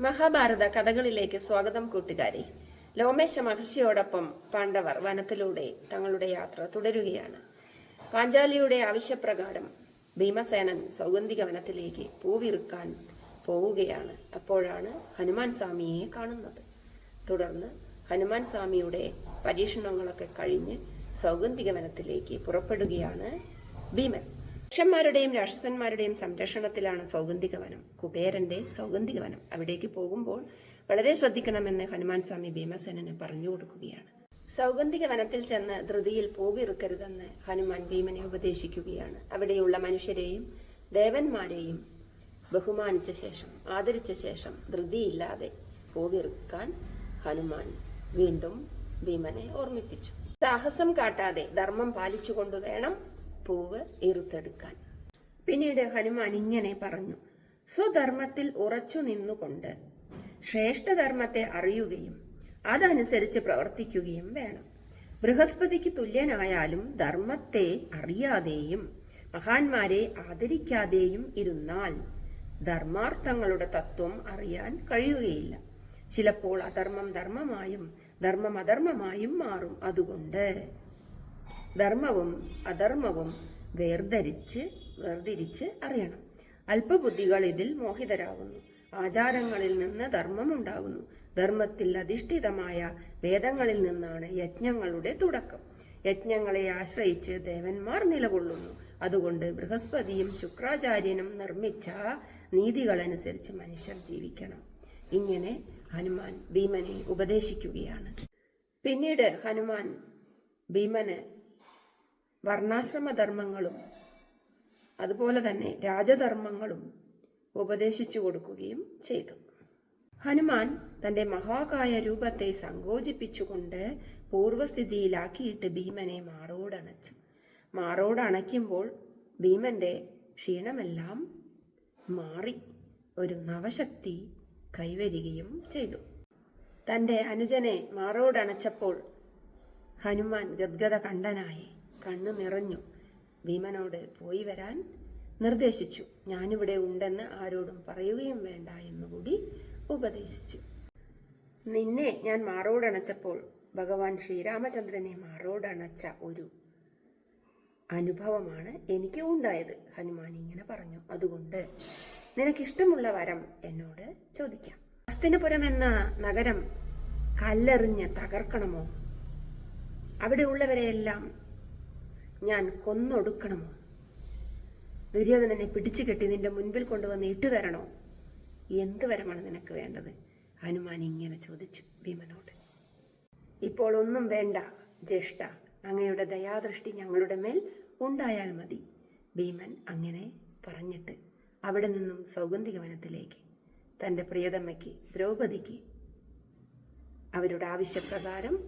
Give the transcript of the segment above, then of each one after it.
മഹാഭാരത കഥകളിലേക്ക് സ്വാഗതം കൂട്ടുകാരി. ലോമേശ മഹർഷിയോടൊപ്പം പാണ്ഡവർ വനത്തിലൂടെ തങ്ങളുടെ യാത്ര തുടരുകയാണ്. പാഞ്ചാലിയുടെ ആവശ്യപ്രകാരം ഭീമസേനൻ സൗഗന്ധിക വനത്തിലേക്ക് പൂവിറുക്കാൻ പോവുകയാണ്. അപ്പോഴാണ് ഹനുമാൻ സ്വാമിയെ കാണുന്നത്. തുടർന്ന് ഹനുമാൻ സ്വാമിയുടെ പരീക്ഷണങ്ങളൊക്കെ കഴിഞ്ഞ് സൗഗന്ധിക വനത്തിലേക്ക് പുറപ്പെടുകയാണ് ഭീമൻ. യക്ഷന്മാരുടെയും രാക്ഷസന്മാരുടെയും സംരക്ഷണത്തിലാണ് സൗഗന്ധിക വനം കുബേരന്റെ സൗഗന്ധിക വനം അവിടേക്ക് പോകുമ്പോൾ വളരെ ശ്രദ്ധിക്കണമെന്ന് ഹനുമാൻ സ്വാമി ഭീമസേനന് പറഞ്ഞു കൊടുക്കുകയാണ്. സൗഗന്ധിക വനത്തിൽ ചെന്ന് ധൃതിയിൽ പൂവിറുക്കരുതെന്ന് ഹനുമാൻ ഭീമനെ ഉപദേശിക്കുകയാണ്. അവിടെയുള്ള മനുഷ്യരെയും ദേവന്മാരെയും ബഹുമാനിച്ച ശേഷം ആദരിച്ച ശേഷം ധൃതിയില്ലാതെ പൂവിറുക്കാൻ ഹനുമാൻ വീണ്ടും ഭീമനെ ഓർമ്മിപ്പിച്ചു. സാഹസം കാട്ടാതെ ധർമ്മം പാലിച്ചുകൊണ്ട് വേണം പൂവ് ഇറുത്തെടുക്കാൻ പിന്നീട് ഹനുമാൻ ഇങ്ങനെ പറഞ്ഞു സ്വധർമ്മത്തിൽ ഉറച്ചു നിന്നുകൊണ്ട് ശ്രേഷ്ഠധർമ്മത്തെ അറിയുകയും അതനുസരിച്ച് പ്രവർത്തിക്കുകയും വേണം. ബൃഹസ്പതിക്ക് തുല്യനായാലും ധർമ്മത്തെ അറിയാതെയും മഹാന്മാരെ ആദരിക്കാതെയും ഇരുന്നാൽ ധർമാർത്ഥങ്ങളുടെ തത്വം അറിയാൻ കഴിയുകയില്ല. ചിലപ്പോൾ അധർമ്മം ധർമ്മമായും ധർമ്മം അധർമ്മമായും മാറും അതുകൊണ്ട്. ധർമ്മവും അധർമ്മവും വേർതിരിച്ച് വേർതിരിച്ച് അറിയണം. അല്പബുദ്ധികൾ ഇതിൽ മോഹിതരാകുന്നു. ആചാരങ്ങളിൽ നിന്ന് ധർമ്മം ഉണ്ടാകുന്നു ധർമ്മത്തിൽ അധിഷ്ഠിതമായ വേദങ്ങളിൽ നിന്നാണ് യജ്ഞങ്ങളുടെ തുടക്കം. യജ്ഞങ്ങളെ ആശ്രയിച്ച് ദേവന്മാർ നിലകൊള്ളുന്നു. അതുകൊണ്ട് ബൃഹസ്പതിയും ശുക്രാചാര്യനും നിർമ്മിച്ച നീതികളനുസരിച്ച് മനുഷ്യർ ജീവിക്കണം. ഇങ്ങനെ ഹനുമാൻ ഭീമനെ ഉപദേശിക്കുകയാണ്. പിന്നീട് ഹനുമാൻ ഭീമന് വർണാശ്രമധർമ്മങ്ങളും അതുപോലെ തന്നെ രാജധർമ്മങ്ങളും ഉപദേശിച്ചു കൊടുക്കുകയും ചെയ്തു. ഹനുമാൻ തന്റെ മഹാകായ രൂപത്തെ സങ്കോചിപ്പിച്ചുകൊണ്ട് പൂർവസ്ഥിതിയിലാക്കിയിട്ട് ഭീമനെ മാറോടണച്ചു. മാറോടണയ്ക്കുമ്പോൾ ഭീമന്റെ ക്ഷീണമെല്ലാം മാറി ഒരു നവശക്തി കൈവരികയും ചെയ്തു. തന്റെ അനുജനെ മാറോടണച്ചപ്പോൾ ഹനുമാൻ ഗദ്ഗത കണ്ടനായി കണ്ണു നിറഞ്ഞു. ഭീമനോട് പോയി വരാൻ നിർദ്ദേശിച്ചു. ഞാനിവിടെ ഉണ്ടെന്ന് ആരോടും പറയുകയും വേണ്ട എന്നുകൂടി ഉപദേശിച്ചു. നിന്നെ ഞാൻ മാറോടണച്ചപ്പോൾ ഭഗവാൻ ശ്രീരാമചന്ദ്രനെ മാറോടണച്ച ഒരു അനുഭവമാണ് എനിക്ക് ഉണ്ടായത് ഹനുമാൻ ഇങ്ങനെ പറഞ്ഞു. അതുകൊണ്ട് നിനക്കിഷ്ടമുള്ള വരം എന്നോട് ചോദിക്കാം. ഹസ്തിനപുരം എന്ന നഗരം കല്ലെറിഞ്ഞ് തകർക്കണമോ? അവിടെ ഉള്ളവരെയെല്ലാം ഞാൻ കൊന്നൊടുക്കണമോ? ദുര്യോധനനെ പിടിച്ചു കെട്ടി നിന്റെ മുൻപിൽ കൊണ്ടുവന്ന് ഇട്ടുതരണോ എന്ത് വരമാണ് നിനക്ക് വേണ്ടത്? ഹനുമാൻ ഇങ്ങനെ ചോദിച്ചു ഭീമനോട്. ഇപ്പോൾ ഒന്നും വേണ്ട ജ്യേഷ്ഠ. അങ്ങയുടെ ദയാദൃഷ്ടി ഞങ്ങളുടെ മേൽ ഉണ്ടായാൽ മതി. ഭീമൻ അങ്ങനെ പറഞ്ഞിട്ട് അവിടെ നിന്നും സൗഗന്ധിക വനത്തിലേക്ക് തന്റെ പ്രിയതമ്മയ്ക്ക് ദ്രൗപദിക്ക് അവരുടെ ആവശ്യപ്രകാരം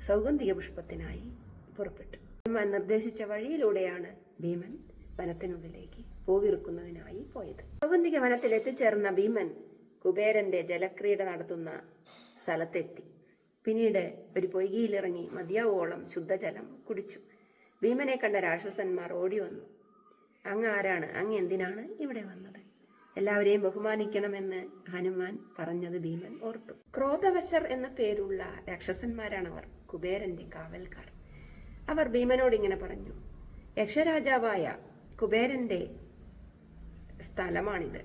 സൗഗന്ധിക പുഷ്പത്തിനായി പുറപ്പെട്ടു. ഹനുമാൻ നിർദ്ദേശിച്ച വഴിയിലൂടെയാണ് ഭീമൻ വനത്തിനുള്ളിലേക്ക് പൂവിറുക്കുന്നതിനായി പോയത്. കൗകുന്തിക വനത്തിൽ എത്തിച്ചേർന്ന ഭീമൻ കുബേരന്റെ ജലക്രീഡ നടത്തുന്ന സ്ഥലത്തെത്തി. പിന്നീട് ഒരു പൊയ്കിയിലിറങ്ങി മതിയാവോളം ശുദ്ധജലം കുടിച്ചു. ഭീമനെ കണ്ട രാക്ഷസന്മാർ ഓടി വന്നു അങ്ങ് ആരാണ്? അങ്ങ് എന്തിനാണ് ഇവിടെ വന്നത്? എല്ലാവരെയും ബഹുമാനിക്കണമെന്ന് ഹനുമാൻ പറഞ്ഞത് ഭീമൻ ഓർത്തു. ക്രോധവശർ എന്ന പേരുള്ള രാക്ഷസന്മാരാണവർ കുബേരന്റെ കാവൽക്കാർ. അവർ ഭീമനോട് ഇങ്ങനെ പറഞ്ഞു യക്ഷരാജാവായ കുബേരന്റെ സ്ഥലമാണിത്.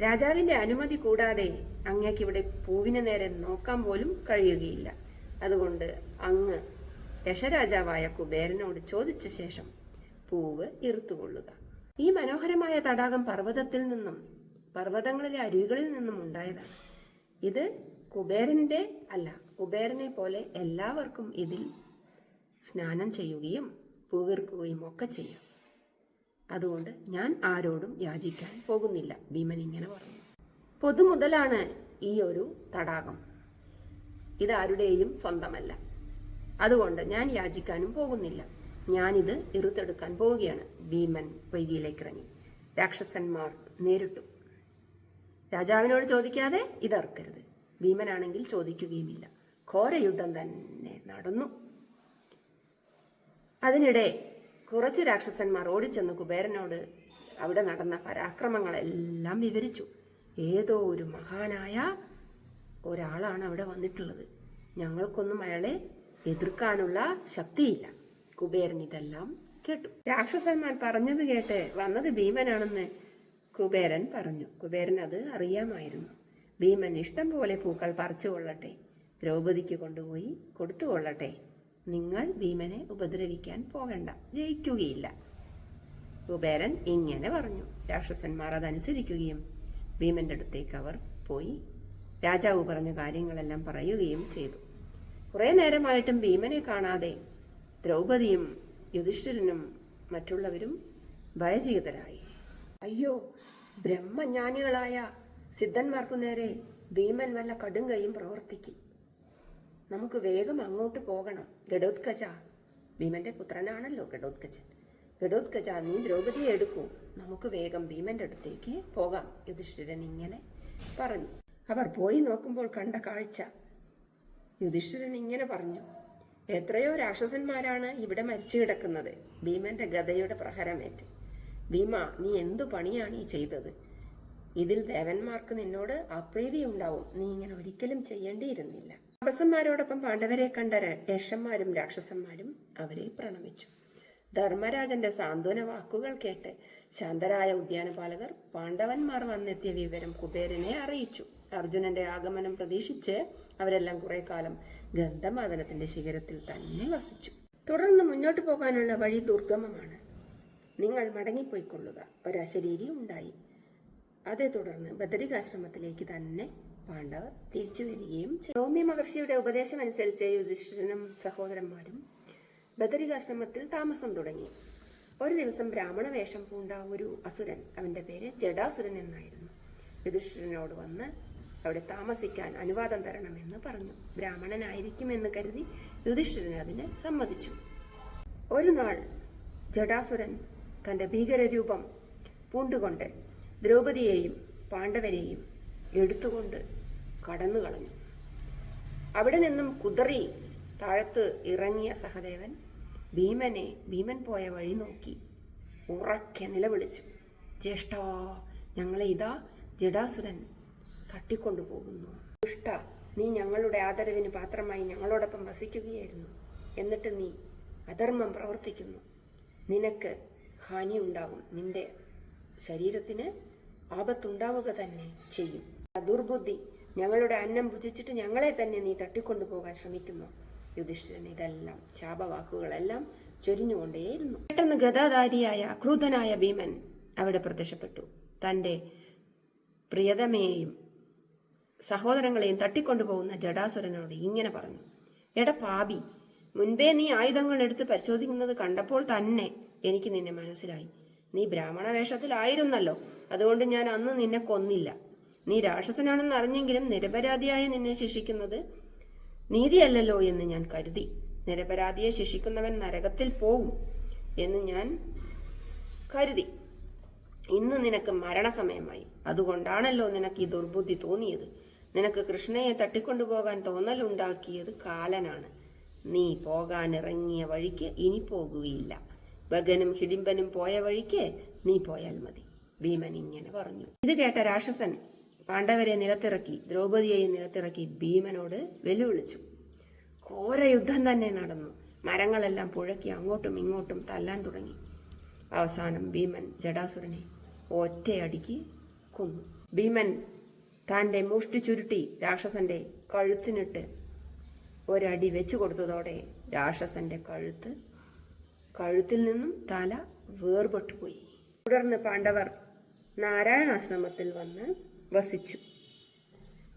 രാജാവിന്റെ അനുമതി കൂടാതെ അങ്ങേക്ക് ഇവിടെ പൂവിന് നേരെ നോക്കാൻ പോലും കഴിയുകയില്ല. അതുകൊണ്ട് അങ്ങ് യശരാജാവായ കുബേരനോട് ചോദിച്ച ശേഷം പൂവ് ഇറുത്തുകൊള്ളുക. ഈ മനോഹരമായ തടാകം പർവതത്തിൽ നിന്നും പർവതങ്ങളിലെ അരുവികളിൽ നിന്നും ഉണ്ടായതാണ്. ഇത് കുബേരന്റെ അല്ല കുബേരനെ പോലെ എല്ലാവർക്കും ഇതിൽ സ്നാനം ചെയ്യുകയും പൂവീർക്കുകയും ഒക്കെ ചെയ്യും. അതുകൊണ്ട് ഞാൻ ആരോടും യാചിക്കാൻ പോകുന്നില്ല. ഭീമൻ ഇങ്ങനെ പറഞ്ഞു. പൊതുമുതലാണ് ഈ ഒരു തടാകം. ഇതാരുടെയും സ്വന്തമല്ല. അതുകൊണ്ട് ഞാൻ യാചിക്കാനും പോകുന്നില്ല. ഞാനിത് ഇറുത്തെടുക്കാൻ പോവുകയാണ്. ഭീമൻ പൊയ്കിയിലേക്ക് ഇറങ്ങി. രാക്ഷസന്മാർ നേരിട്ടു. രാജാവിനോട് ചോദിക്കാതെ ഇതർക്കരുത് ഭീമനാണെങ്കിൽ ചോദിക്കുകയുമില്ല. ഘോരയുദ്ധം തന്നെ നടന്നു. അതിനിടെ കുറച്ച് രാക്ഷസന്മാർ ഓടിച്ചെന്ന് കുബേരനോട് അവിടെ നടന്ന പരാക്രമങ്ങളെല്ലാം വിവരിച്ചു. ഏതോ ഒരു മഹാനായ ഒരാളാണ് അവിടെ വന്നിട്ടുള്ളത്. ഞങ്ങൾക്കൊന്നും അയാളെ എതിർക്കാനുള്ള ശക്തിയില്ല. കുബേരൻ ഇതെല്ലാം കേട്ടു. രാക്ഷസന്മാർ പറഞ്ഞത് കേട്ട് വന്നത് ഭീമനാണെന്ന് കുബേരൻ പറഞ്ഞു. കുബേരൻ അത് അറിയാമായിരുന്നു. ഭീമൻ ഇഷ്ടം പോലെ പൂക്കൾ പറിച്ചു കൊള്ളട്ടെ ദ്രൗപദിക്ക് കൊണ്ടുപോയി കൊടുത്തു കൊള്ളട്ടെ നിങ്ങൾ ഭീമനെ ഉപദ്രവിക്കാൻ പോകണ്ട. ജയിക്കുകയില്ല. കുബേരൻ ഇങ്ങനെ പറഞ്ഞു. രാക്ഷസന്മാർ അതനുസരിക്കുകയും ഭീമന്റെ അടുത്തേക്ക് അവർ പോയി. രാജാവ് പറഞ്ഞ കാര്യങ്ങളെല്ലാം പറയുകയും ചെയ്തു. കുറേ നേരമായിട്ടും ഭീമനെ കാണാതെ ദ്രൗപദിയും യുധിഷ്ഠിരനും മറ്റുള്ളവരും ഭയചീതരായി അയ്യോ ബ്രഹ്മജ്ഞാനികളായ സിദ്ധന്മാർക്കു നേരെ ഭീമൻ വല്ല കടുങ്കയും പ്രവർത്തിക്കും. നമുക്ക് വേഗം അങ്ങോട്ട് പോകണം. ഗഡോത്കജ ഭീമന്റെ പുത്രനാണല്ലോ ഗഡോത്കജൻ ഗഡോത്കജ നീ ദ്രൗപതിയെ എടുക്കൂ. നമുക്ക് വേഗം ഭീമന്റെ അടുത്തേക്ക് പോകാം യുധിഷ്ഠിരൻ ഇങ്ങനെ പറഞ്ഞു. അവർ പോയി നോക്കുമ്പോൾ കണ്ട കാഴ്ച. യുധിഷ്ഠിരൻ ഇങ്ങനെ പറഞ്ഞു. എത്രയോ രാക്ഷസന്മാരാണ് ഇവിടെ മരിച്ചു കിടക്കുന്നത്. ഭീമന്റെ ഗതയുടെ പ്രഹരമേറ്റ്. ഭീമ നീ എന്തു പണിയാണ് ഈ ചെയ്തത്? ഇതിൽ ദേവന്മാർക്ക് നിന്നോട് അപ്രീതി ഉണ്ടാവും നീ ഇങ്ങനെ ഒരിക്കലും ചെയ്യേണ്ടിയിരുന്നില്ല. അപസന്മാരോടൊപ്പം പാണ്ഡവരെ കണ്ട രക്ഷന്മാരും രാക്ഷസന്മാരും അവരെ പ്രണമിച്ചു. ധർമ്മരാജന്റെ സാന്ത്വന വാക്കുകൾ കേട്ട് ശാന്തരായ ഉദ്യാനപാലകർ പാണ്ഡവന്മാർ വന്നെത്തിയ വിവരം കുബേരനെ അറിയിച്ചു. അർജുനന്റെ ആഗമനം പ്രതീക്ഷിച്ച് അവരെല്ലാം കുറെ കാലം ഗന്ധമാതനത്തിന്റെ ശിഖരത്തിൽ തന്നെ വസിച്ചു. തുടർന്ന് മുന്നോട്ട് പോകാനുള്ള വഴി ദുർഗമമാണ്. നിങ്ങൾ മടങ്ങിപ്പോയിക്കൊള്ളുക. ഒരശരീരി ഉണ്ടായി. അതേ തുടർന്ന് ബദരികാശ്രമത്തിലേക്ക് തന്നെ പാണ്ഡവർ തിരിച്ചു വരികയും സൗമ്യ മഹർഷിയുടെ ഉപദേശം അനുസരിച്ച് യുധിഷ്ഠിരനും സഹോദരന്മാരും ബദരികാശ്രമത്തിൽ താമസം തുടങ്ങി. ഒരു ദിവസം ബ്രാഹ്മണ വേഷം പൂണ്ട ഒരു അസുരൻ അവന്റെ പേര് ജഡാസുരൻ എന്നായിരുന്നു. യുധിഷ്ഠിരനോട് വന്ന് അവിടെ താമസിക്കാൻ അനുവാദം തരണമെന്ന് പറഞ്ഞു. ബ്രാഹ്മണനായിരിക്കുമെന്ന് കരുതി യുധിഷ്ഠിരൻ അതിന് സമ്മതിച്ചു. ഒരു നാൾ ജഡാസുരൻ തന്റെ ഭീകരരൂപം പൂണ്ടുകൊണ്ട് ദ്രൗപദിയെയും പാണ്ഡവരെയും എടുത്തുകൊണ്ട് കടന്നു കളഞ്ഞു അവിടെ നിന്നും കുതറി താഴത്ത് ഇറങ്ങിയ സഹദേവൻ ഭീമനെ ഭീമൻ പോയ വഴി നോക്കി. ഉറക്കെ നിലവിളിച്ചു. ജ്യേഷ്ഠാ ഞങ്ങളെ ഇതാ ജഡാസുരൻ തട്ടിക്കൊണ്ടുപോകുന്നു. ദുഷ്ട നീ ഞങ്ങളുടെ ആദരവിന് പാത്രമായി ഞങ്ങളോടൊപ്പം വസിക്കുകയായിരുന്നു. എന്നിട്ട് നീ അധർമ്മം പ്രവർത്തിക്കുന്നു. നിനക്ക് ഹാനി ഉണ്ടാകും നിന്റെ ശരീരത്തിന് ആപത്തുണ്ടാവുക തന്നെ ചെയ്യും. ദുർബുദ്ധി ഞങ്ങളുടെ അന്നം ഭുജിച്ചിട്ട് ഞങ്ങളെ തന്നെ നീ തട്ടിക്കൊണ്ടുപോകാൻ ശ്രമിക്കുന്നു. യുധിഷ്ഠിരൻ ഇതെല്ലാം ശാപവാക്കുകളെല്ലാം ചൊരിഞ്ഞുകൊണ്ടേയിരുന്നു. പെട്ടെന്ന് ഗതാധാരിയായ അക്രൂതനായ ഭീമൻ അവിടെ പ്രത്യക്ഷപ്പെട്ടു. തന്റെ പ്രിയതമയെയും സഹോദരങ്ങളെയും തട്ടിക്കൊണ്ടുപോകുന്ന ജഡാസുരനോട് ഇങ്ങനെ പറഞ്ഞു. എട പാപി മുൻപേ നീ ആയുധങ്ങൾ എടുത്ത് പരിശോധിക്കുന്നത് കണ്ടപ്പോൾ തന്നെ എനിക്ക് നിന്നെ മനസ്സിലായി. നീ ബ്രാഹ്മണ വേഷത്തിലായിരുന്നല്ലോ അതുകൊണ്ട് ഞാൻ അന്ന് നിന്നെ കൊന്നില്ല. നീ രാക്ഷസനാണെന്ന് അറിഞ്ഞെങ്കിലും നിരപരാധിയായ നിന്നെ ശിക്ഷിക്കുന്നത് നീതിയല്ലല്ലോ എന്ന് ഞാൻ കരുതി. നിരപരാധിയെ ശിക്ഷിക്കുന്നവൻ നരകത്തിൽ പോകും എന്ന് ഞാൻ കരുതി. ഇന്ന് നിനക്ക് മരണസമയമായി. അതുകൊണ്ടാണല്ലോ നിനക്ക് ഈ ദുർബുദ്ധി തോന്നിയത്. നിനക്ക് കൃഷ്ണയെ തട്ടിക്കൊണ്ടുപോകാൻ തോന്നലുണ്ടാക്കിയത് കാലനാണ്. നീ പോകാൻ ഇറങ്ങിയ വഴിക്ക് ഇനി പോകുകയില്ല. ബഗനും ഹിഡിമ്പനും പോയ വഴിക്ക് നീ പോയാൽ മതി. ഭീമൻ ഇങ്ങനെ പറഞ്ഞു. ഇത് കേട്ട രാക്ഷസൻ പാണ്ഡവരെ നിലത്തിറക്കി ദ്രൗപതിയെയും നിലത്തിറക്കി ഭീമനോട് വെല്ലുവിളിച്ചു. ഘോര യുദ്ധം തന്നെ നടന്നു. മരങ്ങളെല്ലാം പുഴക്കി അങ്ങോട്ടും ഇങ്ങോട്ടും തല്ലാൻ തുടങ്ങി. അവസാനം ഭീമൻ ജഡാസുരനെ ഒറ്റയടിക്ക് കൊന്നു. ഭീമൻ തന്റെ മുഷ്ടി ചുരുട്ടി രാക്ഷസന്റെ കഴുത്തിനിട്ട് ഒരടി വെച്ചു കൊടുത്തതോടെ രാക്ഷസന്റെ കഴുത്ത് കഴുത്തിൽ നിന്നും തല വേർപെട്ടുപോയി. തുടർന്ന് പാണ്ഡവർ നാരായണാശ്രമത്തിൽ വന്ന് വസിച്ചു.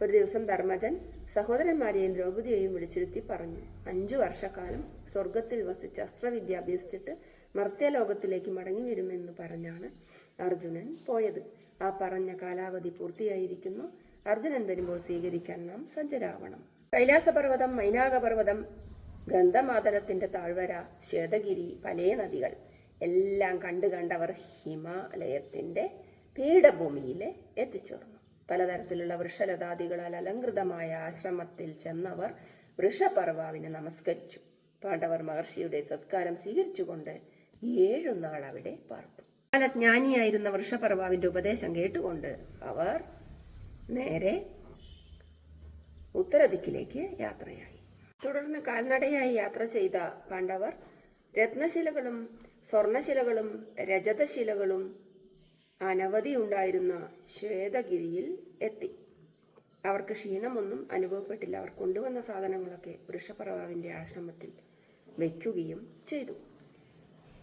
ഒരു ദിവസം ധർമ്മജൻ സഹോദരന്മാരെയും ദ്രൗപദിയെയും വിളിച്ചിരുത്തി പറഞ്ഞു അഞ്ചു വർഷക്കാലം സ്വർഗത്തിൽ വസിച്ച് അസ്ത്രവിദ്യ അഭ്യസിച്ചിട്ട് മർത്യലോകത്തിലേക്ക് മടങ്ങി വരുമെന്ന് പറഞ്ഞാണ് അർജുനൻ പോയത്. ആ പറഞ്ഞ കാലാവധി പൂർത്തിയായിരിക്കുന്നു. അർജുനൻ വരുമ്പോൾ സ്വീകരിക്കാൻ നാം സജ്ജരാവണം. കൈലാസപർവതം മൈനാകപർവതം ഗന്ധമാതരത്തിന്റെ താഴ്വര ശ്വേതഗിരി പലേ നദികൾ എല്ലാം കണ്ടു കണ്ടവർ ഹിമാലയത്തിന്റെ പീഠഭൂമിയിൽ എത്തിച്ചേർന്നു. പലതരത്തിലുള്ള വൃക്ഷലതാദികളാൽ അലങ്കൃതമായ ആശ്രമത്തിൽ ചെന്നവർ വൃഷപർവാവിനെ നമസ്കരിച്ചു. പാണ്ഡവർ മഹർഷിയുടെ സത്കാരം സ്വീകരിച്ചുകൊണ്ട് ഏഴു നാൾ അവിടെ പാർത്തു. പല ജ്ഞാനിയായിരുന്ന വൃഷപർവാവിന്റെ ഉപദേശം കേട്ടുകൊണ്ട് അവർ നേരെ ഉത്തരദിക്കിലേക്ക് യാത്രയായി. തുടർന്ന് കാൽനടയായി യാത്ര ചെയ്ത പാണ്ഡവർ രത്നശിലകളും സ്വർണശിലകളും രജതശിലകളും അനവധി ഉണ്ടായിരുന്ന ശ്വേതഗിരിയിൽ എത്തി. അവർക്ക് ക്ഷീണമൊന്നും അനുഭവപ്പെട്ടില്ല. അവർ കൊണ്ടുവന്ന സാധനങ്ങളൊക്കെ വൃഷപ്രവാവിന്റെ ആശ്രമത്തിൽ വയ്ക്കുകയും ചെയ്തു.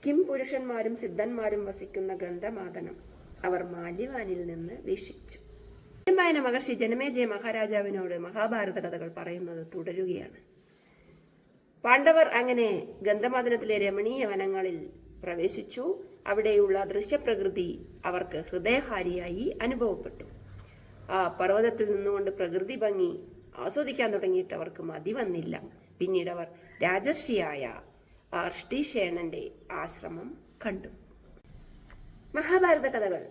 കിം പുരുഷന്മാരും സിദ്ധന്മാരും വസിക്കുന്ന ഗന്ധമാതനം അവർ മാല്യവാനിൽ നിന്ന് വീക്ഷിച്ചു. ഹിമായന മഹർഷി ജനമേജയ മഹാരാജാവിനോട് മഹാഭാരത കഥകൾ പറയുന്നത് തുടരുകയാണ്. പാണ്ഡവർ അങ്ങനെ ഗന്ധമാതനത്തിലെ രമണീയ വനങ്ങളിൽ പ്രവേശിച്ചു. അവിടെയുള്ള ദൃശ്യപ്രകൃതി അവർക്ക് ഹൃദയഹാരിയായി അനുഭവപ്പെട്ടു. ആ പർവതത്തിൽ നിന്നുകൊണ്ട് പ്രകൃതി ഭംഗി ആസ്വദിക്കാൻ തുടങ്ങിയിട്ട് അവർക്ക് മതി വന്നില്ല. പിന്നീട് അവർ രാജർഷിയായ അർഷ്ടിശേണന്റെ ആശ്രമം കണ്ടു. മഹാഭാരത കഥകൾ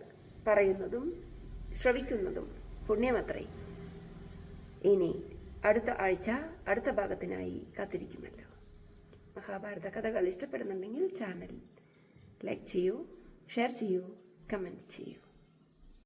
പറയുന്നതും ശ്രവിക്കുന്നതും പുണ്യമത്രേ. ഇനി അടുത്ത ആഴ്ച അടുത്ത ഭാഗത്തിനായി കാത്തിരിക്കുമല്ലോ. മഹാഭാരത കഥകൾ ഇഷ്ടപ്പെടുന്നുണ്ടെങ്കിൽ ചാനൽ ലൈക്ക് ചെയ്യൂ ഷെയർ ചെയ്യൂ കമന്റ് ചെയ്യൂ